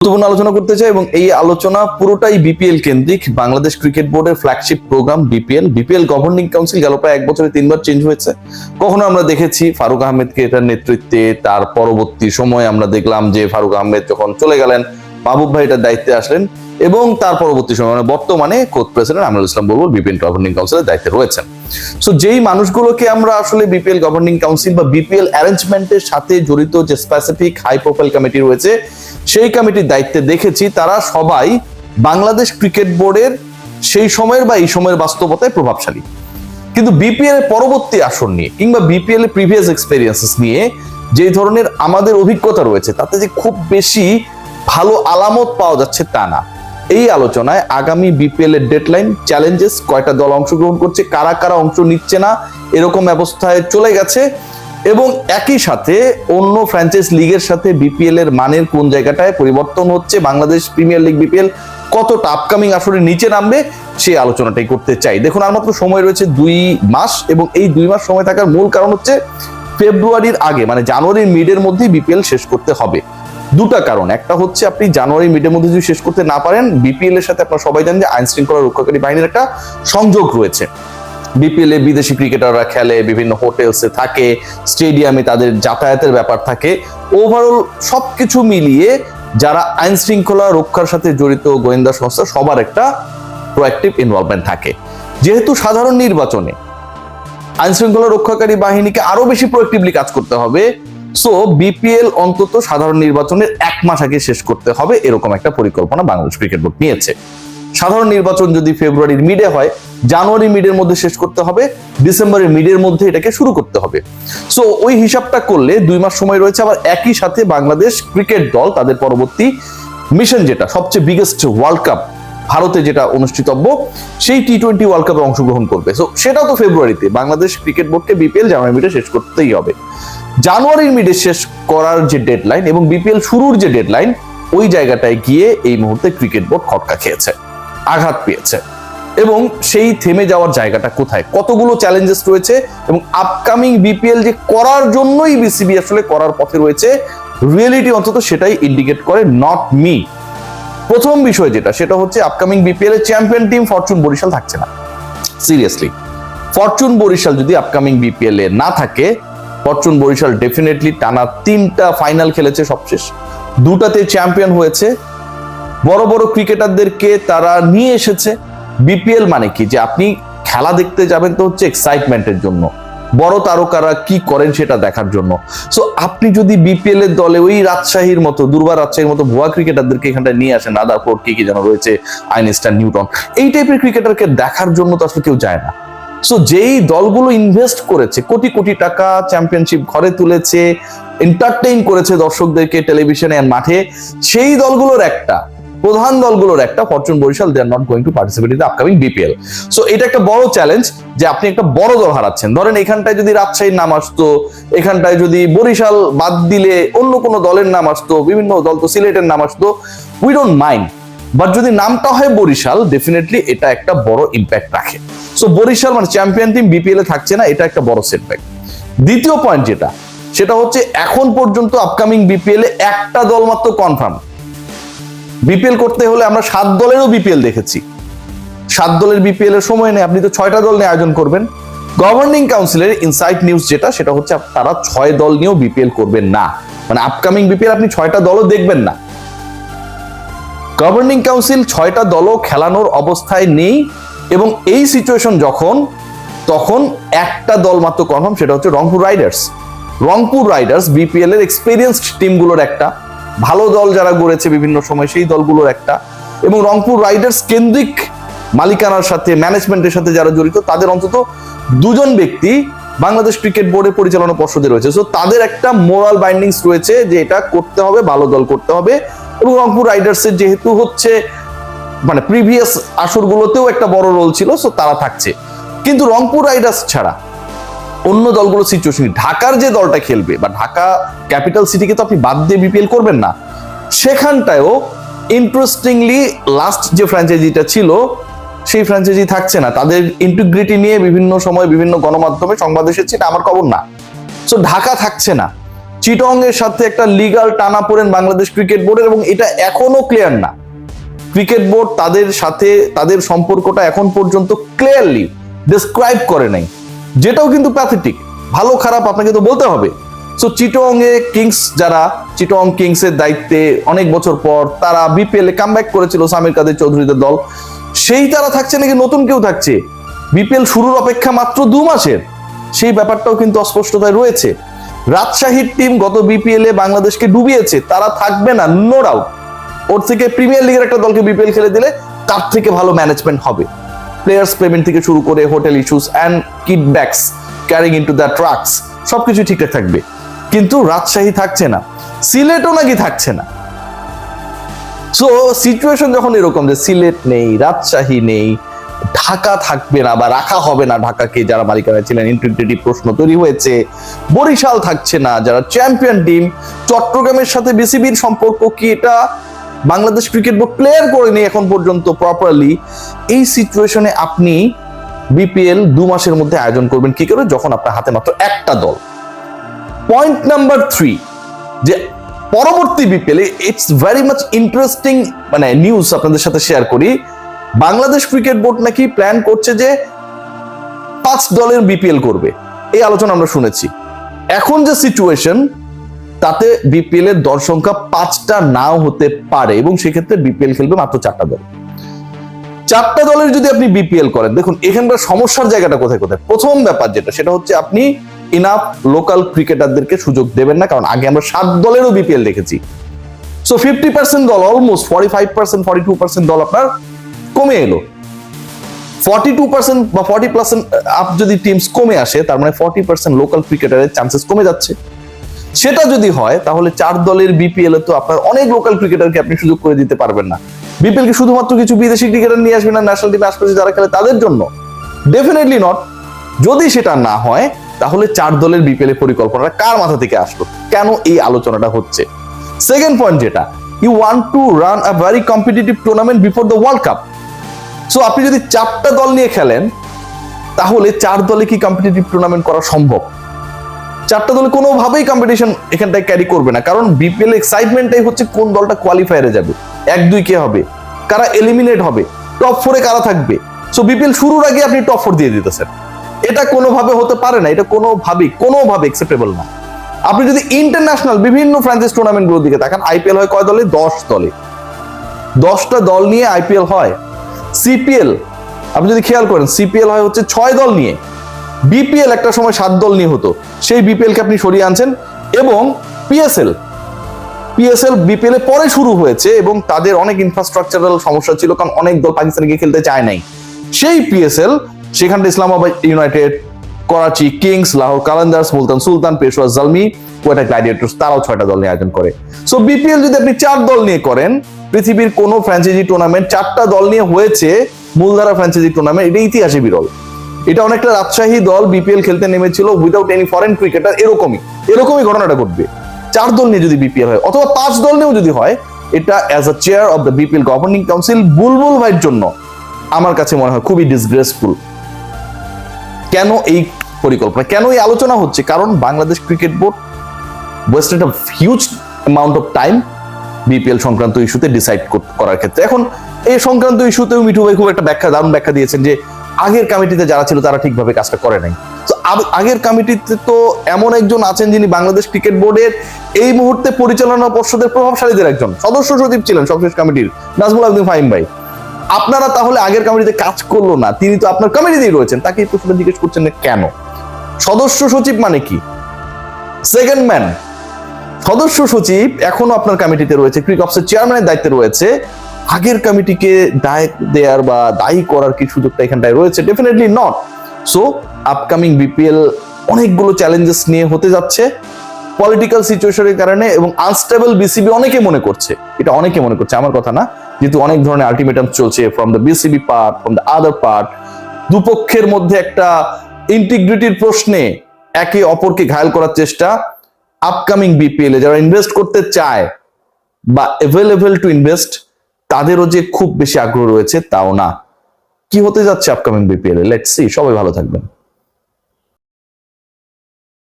গুরুত্বপূর্ণ আলোচনা করতে চাই এবং এই আলোচনা পুরোটাই বিপিএল কেন্দ্রিক। বাংলাদেশ ক্রিকেট বোর্ডের flagship program BPL. BPL governing council গেল প্রায় এক বছরে তিনবার চেঞ্জ হয়েছে। কখনো আমরা দেখেছি ফারুক আহমেদকে এটার নেতৃত্বে, তার পরবর্তী সময় আমরা দেখলাম যে ফারুক আহমেদ যখন চলে গেলেন মাহবুব ভাই এটার দায়িত্বে আসলেন এবং তার পরবর্তী সময় মানে বর্তমানে কোচ প্রেসিডেন্ট আমিরুল ইসলাম বলব বিপিএল গভর্নিং কাউন্সিলের দায়িত্বে রয়েছেন। সো যেই মানুষগুলোকে আমরা আসলে বিপিএল গভর্নিং কাউন্সিল বা বিপিএল অ্যারেঞ্জমেন্টের সাথে জড়িত যে স্পেসিফিক হাই প্রোফাইল কমিটি রয়েছে, সেই কমিটির দায়িত্বে দেখেছি তারা সবাই বাংলাদেশ ক্রিকেট বোর্ডের সেই সময়ের বা এই সময়ের বাস্তবতায় প্রভাবশালী। কিন্তু বিপিএল এর পরবর্তী আসন নিয়ে কিংবা বিপিএল এর প্রিভিয়াস এক্সপেরিয়েন্সেস নিয়ে যে ধরনের আমাদের অভিজ্ঞতা রয়েছে, তাতে যে খুব বেশি ভালো আলামত পাওয়া যাচ্ছে তা না। এই আলোচনায় আগামী বিপিএল এর ডেডলাইন চ্যালেঞ্জেস কয়টা দল অংশগ্রহণ করছে, কারা কারা অংশ নিচ্ছে না, এরকম অবস্থায় চলে গেছে। এবং একই সাথে অন্য ফ্র্যাঞ্চাইজ লিগের সাথে বিপিএল এর মানের কোন জায়গাটায় পরিবর্তন হচ্ছে, বাংলাদেশ প্রিমিয়ার লিগ বিপিএল কতটা আপকামিং আসলে নিচে নামবে, সেই আলোচনাটাই করতে চাই। দেখুন, আর মাত্র সময় রয়েছে দুই মাস, এবং এই দুই মাস সময় থাকার মূল কারণ হচ্ছে, ফেব্রুয়ারির আগে মানে জানুয়ারির মিডের মধ্যেই বিপিএল শেষ করতে হবে। দুটা কারণ। একটা হচ্ছে আপনি জানুয়ারি মিডের মধ্যে যদি শেষ করতে না পারেন বিপিএল এর সাথে আপনারা সবাই জানেন যে আইন শৃঙ্খলা রক্ষাকারী বাহিনীর একটা সংযোগ রয়েছে। বিপিএল এ বিদেশি ক্রিকেটাররা খেলে, বিভিন্ন হোটেলসে থাকে, স্টেডিয়ামে তাদের যাতায়াতের ব্যাপার থাকে। ওভারঅল সবকিছু মিলিয়ে যারা আইন শৃঙ্খলা রক্ষার সাথে জড়িত গোয়েন্দা সংস্থা, সবার একটা প্রোয়াক্টিভ ইনভলভমেন্ট থাকে। যেহেতু সাধারণ নির্বাচনে আইন শৃঙ্খলা রক্ষাকারী বাহিনীকে আরও বেশি প্রোয়াক্টিভলি কাজ করতে হবে সো বিপিএল অন্তত সাধারণ নির্বাচনের এক মাস আগে শেষ করতে হবে, এরকম একটা পরিকল্পনা বাংলাদেশ ক্রিকেট বোর্ড নিয়েছে। সাধারণ নির্বাচন যদি ফেব্রুয়ারির মিডে হয় জানুয়ারি মিডের মধ্যে শেষ করতে হবে ডিসেম্বরের মিডের মধ্যে এটাকে শুরু করতে হবে। সো ওই হিসাবটা করলে দুই মাস সময় রয়েছে, আবার একই সাথে বাংলাদেশ ক্রিকেট দল তাদের পরবর্তী মিশন যেটা, সবচেয়ে বিগেস্ট ওয়ার্ল্ড কাপ ভারতে যেটা অনুষ্ঠিতব্য, সেই টি টোয়েন্টি ওয়ার্ল্ড কাপে অংশগ্রহণ করবে। সো সেটাও তো ফেব্রুয়ারিতে বাংলাদেশ ক্রিকেট বোর্ডকে বিপিএল জানুয়ারি মিডে শেষ করতেই হবে। জানুয়ারির মিডে শেষ করার যে ডেডলাইন এবং বিপিএল শুরুর যে ডেডলাইন ওই জায়গাটায় গিয়ে এই মুহূর্তে ক্রিকেট বোর্ড খটকা খেয়েছে, আঘাত পেয়েছে। এবং সেই থেমে যাওয়ার জায়গাটা কোথায়? কতগুলো চ্যালেঞ্জেস রয়েছে এবং আপকামিং বিপিএল যে করার জন্যই বিসিবি আসলে করার পথে রয়েছে রিয়েলিটি অন্তত সেটাই ইন্ডিকেট করে নট মি প্রথম বিষয় যেটা, সেটা হচ্ছে আপকামিং বিপিএল এর চ্যাম্পিয়ন টিম ফরচুন বরিশাল থাকছে না। সিরিয়াসলি ফরচুন বরিশাল যদি আপকামিং বিপিএল এ না থাকে ফরচুন বরিশাল ডেফিনেটলি টানা তিনটা ফাইনাল খেলেছে সবশেষ। দুটাতে চ্যাম্পিয়ন হয়েছে। বড় বড় ক্রিকেটারদেরকে তারা নিয়ে এসেছে। বিপিএল মানে কি? যে আপনি খেলা দেখতে যাবেন তো হচ্ছে এক্সাইটমেন্টের জন্য। বড় তারকারা কি করেন সেটা দেখার জন্য। সো আপনি যদি বিপিএল এর দলে ওই রাজশাহীর মতো দুর্বার রাজশাহীর মতো ভুয়া ক্রিকেটারদেরকে এখানটা নিয়ে আসেন আদারপোর্ট কি কি যেন রয়েছে আইনস্টার নিউটন, এই টাইপের ক্রিকেটারকে দেখার জন্য তো আসলে কেউ যায় না। সো যেই দলগুলো ইনভেস্ট করেছে, কোটি কোটি টাকা চ্যাম্পিয়নশিপ ঘরে তুলেছে এন্টারটেইন করেছে দর্শকদেরকে টেলিভিশনে মাঠে, সেই দলগুলোর একটা। প্রধান দলগুলোর একটা Fortune Barishal they are not going to participate in upcoming BPL so এটা একটা বড় চ্যালেঞ্জ যে আপনি একটা বড় দল হারাচ্ছেন। ধরেন এখানটায় যদি রাজশাহীর নাম আসতো, এখানটায় যদি বরিশাল বাদ দিলে অন্য কোনো দলের নাম আসতো, বিভিন্ন দল তো সিলেটের নাম আসতো উই ডোন্ট মাইন্ড বাট যদি নামটা হয় বরিশাল ডেফিনেটলি এটা একটা বড় ইম্প্যাক্ট রাখে। সো বরিশাল মানে চ্যাম্পিয়ন টিম বিপিএল এ থাকছে না, এটা একটা বড় সেটব্যাক দ্বিতীয় পয়েন্ট যেটা, সেটা হচ্ছে এখন পর্যন্ত আপকামিং বিপিএল এ একটা দল মাত্র কনফার্ম বিপিএল করতে হলে আমরা সাত দলেরও বিপিএল দেখেছি। সাত দলের বিপিএল এর সময় নেই, আপনি তো ছয়টা দল নিয়ে আয়োজন করবেন। গভর্নিং কাউন্সিলের ইনসাইট নিউজ যেটা, সেটা হচ্ছে তারা ছয় দল নিয়েও বিপিএল করবেন না। মানে আপকামিং বিপিএল আপনি ছয়টা দলও দেখবেন না। গভর্নিং কাউন্সিল ছয়টা দলও খেলানোর অবস্থায় নেই এবং এই সিচুয়েশন যখন, তখন একটা দল মাত্র কনফার্ম সেটা হচ্ছে Rangpur riders Rangpur riders BPL এর এক্সপিরিয়েন্সড টিমগুলোর একটা। ভালো দল যারা গড়েছে বিভিন্ন সময়, সেই দলগুলোর একটা। এবং রংপুর রাইডার্স কেন্দ্রিক মালিকানার সাথে, ম্যানেজমেন্টের সাথে যারা জড়িত, তাদের অন্তত দুজন ব্যক্তি বাংলাদেশ ক্রিকেট বোর্ডের পরিচালনা পর্ষদে রয়েছে। সো তাদের একটা মোরাল বাইন্ডিংস রয়েছে যে এটা করতে হবে, ভালো দল করতে হবে। এবং রংপুর রাইডার্সের যেহেতু হচ্ছে মানে প্রিভিয়াস আসরগুলোতেও একটা বড় রোল ছিল সো তারা থাকছে। কিন্তু রংপুর রাইডার্স ছাড়া অন্য দলগুলো সিচুয়েশন ঢাকার যে দলটা খেলবে বা ঢাকা ক্যাপিটাল সিটিকে তো আপনি বাদ দিয়ে বিপিএল করবেন না, সেখানটায়ও ইন্টারেস্টিংলি লাস্ট যে ফ্র্যাঞ্চাইজিটা ছিল, সেই ফ্র্যাঞ্চাইজি থাকছে না। তাদের ইন্টিগ্রিটি নিয়ে বিভিন্ন সময় বিভিন্ন গণমাধ্যমে সংবাদ এসেছে, এটা আমার খবর না। সো ঢাকা থাকছে না। চিটং এর সাথে একটা লিগাল টানা পড়েন বাংলাদেশ ক্রিকেট বোর্ডের এবং এটা এখনও ক্লিয়ার না। ক্রিকেট বোর্ড তাদের সাথে, তাদের সম্পর্কটা এখন পর্যন্ত ক্লিয়ারলি ডিসক্রাইব করে নাই। যেটাও কিন্তু প্যাথেটিক ভালো খারাপ আপনাকে তো বলতে হবে। সো চিটং এ কিংস যারা চিটং কিংস এর দায়িত্বে অনেক বছর পর তারা বিপিএল এ কামব্যাক করেছিল সামির কাদের চৌধুরীদের দল। সেই তারা থাকছে নাকি নতুন কেউ থাকছে? বিপিএল শুরুর অপেক্ষা মাত্র দু মাসের। সেই ব্যাপারটাও কিন্তু অস্পষ্টতায় রয়েছে। রাজশাহীর টিম গত বিপিএল এ বাংলাদেশকে ডুবিয়েছে, তারা থাকবে না নো ডাউট ওর থেকে প্রিমিয়ার লিগের একটা দলকে বিপিএল খেলে দিলে তার থেকে ভালো ম্যানেজমেন্ট হবে। প্লেয়ার্স পেমেন্ট থেকে শুরু করে hotel issues and kitbags carrying into the trucks সবকিছু ঠিকঠাক থাকবে। কিন্তু রাজশাহী থাকছে না, সিলেটও নাকি থাকছে না। সো সিচুয়েশন যখন এরকম যে সিলেট নেই, রাজশাহী নেই, ঢাকা থাকবে না বা রাখা হবে না ঢাকাকে যারা মালিকানা ছিলেন ইন্টিগ্রিটি প্রশ্ন তৈরি হয়েছে। বরিশাল থাকছে না, যারা চ্যাম্পিয়ন টিম চট্টগ্রামের সাথে বিসিবির সম্পর্ক কি এটা বাংলাদেশ ক্রিকেট বোর্ড প্লেয়ার করেনি এখন পর্যন্ত প্রপারলি এই সিচুয়েশনে আপনি বিপিএল দু মাসের মধ্যে আয়োজন করবেন কি করে? যখন আপনার হাতে মাত্র একটা দল। পয়েন্ট নাম্বার থ্রি যে পরবর্তী BPL it's very much interesting মানে নিউজ আপনাদের সাথে শেয়ার করি। বাংলাদেশ ক্রিকেট বোর্ড নাকি প্ল্যান করছে যে পাঁচ দলের বিপিএল করবে। এই আলোচনা আমরা শুনেছি। এখন যে সিচুয়েশন তাতে বিপিএল এর দল সংখ্যা পাঁচটা নাও হতে পারে এবং সেক্ষেত্রে বিপিএল খেলবে মাত্র চারটা দল। চারটা দলের যদি আপনি বিপিএল করেন, দেখুন, এখানকার সমস্যার জায়গাটা কোথায় কোথায়? প্রথম ব্যাপার যেটা, সেটা হচ্ছে আপনি ইনাফ লোকাল ক্রিকেটারদেরকে সুযোগ দেবেন না, কারণ আগে আমরা সাত দলেরও বিপিএল দেখেছি। সো ফিফটি পার্সেন্ট দল almost forty five percent forty two percent দল আপনার কমে এলো। ফর্টি টু পার্সেন্ট বা ফর্টি পার্সেন্ট আপ যদি টিমস কমে আসে, তার মানে ফর্টি পার্সেন্ট লোকাল ক্রিকেটারের চান্সেস কমে যাচ্ছে। সেটা যদি হয়, তাহলে চার দলের বিপিএল তো আপনার অনেক লোকাল ক্রিকেটারকে আপনি সুযোগ করে দিতে পারবেন না। বিপিএল কি শুধুমাত্র কিছু বিদেশি ক্রিকেটার নিয়ে আসবেন না ন্যাশনাল টিমে আশপাশে যারা খেলে তাদের জন্য। ডেফিনেটলি নট যদি সেটা না হয়, তাহলে চার দলের বিপিএল পরিকল্পনাটা কার মাথা থেকে আসলো? কেন এই আলোচনাটা হচ্ছে? সেকেন্ড পয়েন্ট যেটা you want to run a very competitive tournament before the World Cup so আপনি যদি চারটা দল নিয়ে খেলেন, তাহলে চার দলে কি কম্পিটিটিভ টুর্নামেন্ট করা সম্ভব? চারটা দল কোনোভাবেই কম্পিটিশন এখানটায় ক্যারি করবে না। কারণ বিপিএল এক্সাইটমেন্টটাই হচ্ছে কোন দলটা কোয়ালিফায়ারে যাবে, এক দুই কে হবে, কারা এলিমিনেট হবে টপ ফোরে কারা থাকবে। সো বিপিএল শুরুর আগে আপনি টপ ফোর দিয়ে দিতেছেন। এটা কোনোভাবে হতে পারে না, এটা কোনোভাবেই, কোনোভাবে অ্যাকসেপ্টেবল না। আপনি যদি ইন্টারন্যাশনাল বিভিন্ন ফ্রান্সাইজ টুর্নামেন্টগুলোর দিকে তাকান আইপিএল হয় কয় দলে? দশ দলে। দশটা দল নিয়ে আইপিএল হয়। সিপিএল আপনি যদি খেয়াল করেন সিপিএল হয় হচ্ছে ছয় দল নিয়ে। বিপিএল একটা সময় সাত দল নিয়ে হতো। সেই বিপিএল কে আপনি সরিয়ে আনছেন এবং পিএসএল। পিএসএল বিপিএল এ পরে শুরু হয়েছে এবং তাদের অনেক ইনফ্রাস্ট্রাকচারাল সমস্যা ছিল কারণ অনেক দল পাকিস্তানে গিয়ে খেলতে চায় নাই। সেই পিএসএল সেখানটা Islamabad United, Karachi, Kings, Lahore Qalandars Multan Sultan Peshawar Zalmi, Quetta Gladiators তারাও ছয়টা দল নিয়ে আয়োজন করে। সো বিপিএল যদি আপনি চার দল নিয়ে করেন, পৃথিবীর কোনো ফ্র্যাঞ্চাইজি টুর্নামেন্ট চারটা দল নিয়ে হয়েছে, মূলধারা ফ্র্যাঞ্চাইজি টুর্নামেন্ট এটা ইতিহাসে বিরল। এটা অনেকটা রাজশাহী দল বিপিএল খেলতে নেমেছিল উইদাউট এনি ফরেন ক্রিকেটার এরকমই। এরকমই ঘটনাটা ঘটবে। চার দল নিয়ে যদি বিপিএল হয়, অথবা পাঁচ দল নিয়েও যদি হয়, এটা as a chair of the BPL governing council Bulbul ভাইয়ের জন্য আমার কাছে মনে হয় খুবই ডিসগ্রেসফুল কেন এই পরিকল্পনা? কেন এই আলোচনা হচ্ছে? কারণ Bangladesh cricket board wasted of huge amount of time BPL সংক্রান্ত ইস্যুতে ডিসাইড করার ক্ষেত্রে। এখন এই সংক্রান্ত ইস্যুতেও মিঠু ভাই খুব একটা ব্যাখ্যা, দারুণ ব্যাখ্যা দিয়েছেন যে আগের কমিটিতে যারা ছিল, তারা ঠিকভাবে কাজটা করে নাই। তো আগের কমিটিতে তো এমন একজন আছেন যিনি বাংলাদেশ ক্রিকেট বোর্ডের এই মুহূর্তে পরিচালনা পর্ষদের প্রভাবশালীদের একজন। সদস্য সচিব ছিলেন সবশেষ কমিটির নাজমুল আব্দিন ফাহিম ভাই। আপনারা তাহলে আগের কমিটিতে কাজ করল না, তিনি তো আপনার কমিটিতেই রয়েছেন, তাকে এই প্রশ্নটা জিজ্ঞেস করছেন না কেন? সদস্য সচিব মানে কি? সেকেন্ড ম্যান সদস্য সচিব এখনও আপনার কমিটিতে রয়েছে ক্রিক অফিসের চেয়ারম্যানের দায়িত্বে রয়েছে আগের কমিটিকে দায় দেয়ার বা দায়ী করার কি সুযোগটা এখানটায় রয়েছে? Definitely not so upcoming BPL অনেকগুলো চ্যালেঞ্জেস নিয়ে হতে যাচ্ছে। পলিটিক্যাল সিচুয়েশনের কারণে এবং আনস্টেবল বিসিবি অনেকে মনে করছে। এটা অনেকে মনে করছে, আমার কথা না। যেহেতু অনেক ধরনের আলটিমেটাম চলছে from the BCB part from the other part দুপক্ষের মধ্যে একটা ইন্টিগ্রিটির প্রশ্নে একে অপরকে ঘায়াল করার চেষ্টা আপকামিং বিপিএল এ। যারা ইনভেস্ট করতে চায় বা অ্যাভেলেবল টু ইনভেস্ট তাদেরও যে খুব বেশি আগ্রহ রয়েছে, তাও না। কি হতে যাচ্ছে আপকামিং বিপিএল এ? লেটস সবাই ভালো থাকবেন।